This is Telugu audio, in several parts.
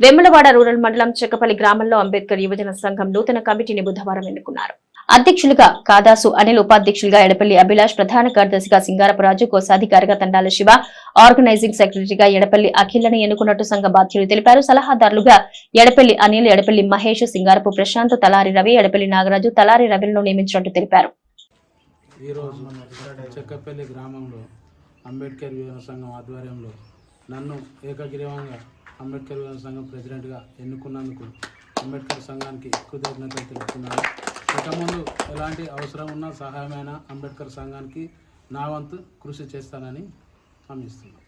వెమ్మలవాడ రూరల్ మండలం చెక్కపల్లి గ్రామంలో అంబేద్కర్ యువజన సంఘం నూతన కమిటీని బుధవారం ఎన్నుకున్నారు. అధ్యక్షులుగా కాదాసు అనిల్ ఉపాధ్యక్షులుగా ఎడపల్లి అభిలాష్ ప్రధాన కార్యదర్శిగా సింగారపరాజు కోశాధికారిగా తండాల శివ ఆర్గనైజింగ్ సెక్రటరీగా ఎడపల్లి అఖిల్ని ఎన్నుకున్నట్టు సంఘ బాధ్యులు తెలిపారు. సలహాదారులుగా ఎడపల్లి అనిల్ ఎడపల్లి మహేష్ సింగారపు ప్రశాంత్ తలారి రవి ఎడపల్లి నాగరాజు తలారి రవిలను నియమించినట్టు తెలిపారు. ఈరోజు చెక్కపల్లి గ్రామంలో అంబేద్కర్ యువజన సంఘం ఆధ్వర్యంలో నన్ను ఏకగ్రీవంగా అంబేద్కర్ సంఘం ప్రెసిడెంట్గా ఎన్నుకున్నందుకు అంబేద్కర్ సంఘానికి కృతజ్ఞతలు తెలుపుతున్నాను. కుటుంబంలో ఎలాంటి అవసరం ఉన్న సహాయమైన అంబేద్కర్ సంఘానికి నా వంతు కృషి చేస్తానని హామీస్తున్నాను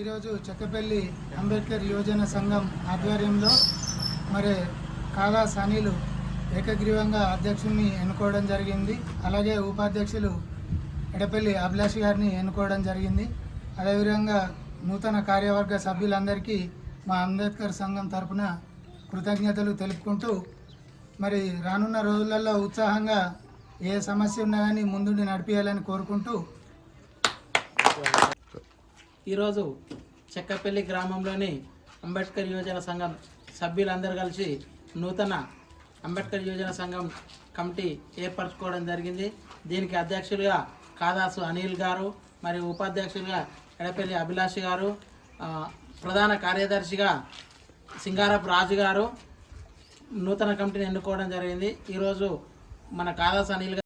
ఈరోజు చెక్కపల్లి అంబేద్కర్ యువజన సంఘం ఆధ్వర్యంలో మరి కాగా సనీలు ఏకగ్రీవంగా అధ్యక్షుడిని ఎన్నుకోవడం జరిగింది. అలాగే ఉపాధ్యక్షులు ఎడపల్లి అభిలాష్ గారిని ఎన్నుకోవడం జరిగింది. అదేవిధంగా నూతన కార్యవర్గ సభ్యులందరికీ మా అంబేద్కర్ సంఘం తరపున కృతజ్ఞతలు తెలుపుకుంటూ మరి రానున్న రోజులలో ఉత్సాహంగా ఏ సమస్య ఉన్నా కానీ ముందుండి నడిపించాలని కోరుకుంటూ. ఈరోజు చెక్కపల్లి గ్రామంలోని అంబేద్కర్ యువజన సంఘం సభ్యులందరూ కలిసి నూతన అంబేద్కర్ యువజన సంఘం కమిటీ ఏర్పరచుకోవడం జరిగింది. దీనికి అధ్యక్షులుగా కాదాసు అనిల్ గారు మరియు ఉపాధ్యక్షులుగా ఎడపల్లి అభిలాష్ గారు ప్రధాన కార్యదర్శిగా సింగారపు రాజు గారు నూతన కమిటీని ఎన్నుకోవడం జరిగింది. ఈరోజు మన కాదా అనిల్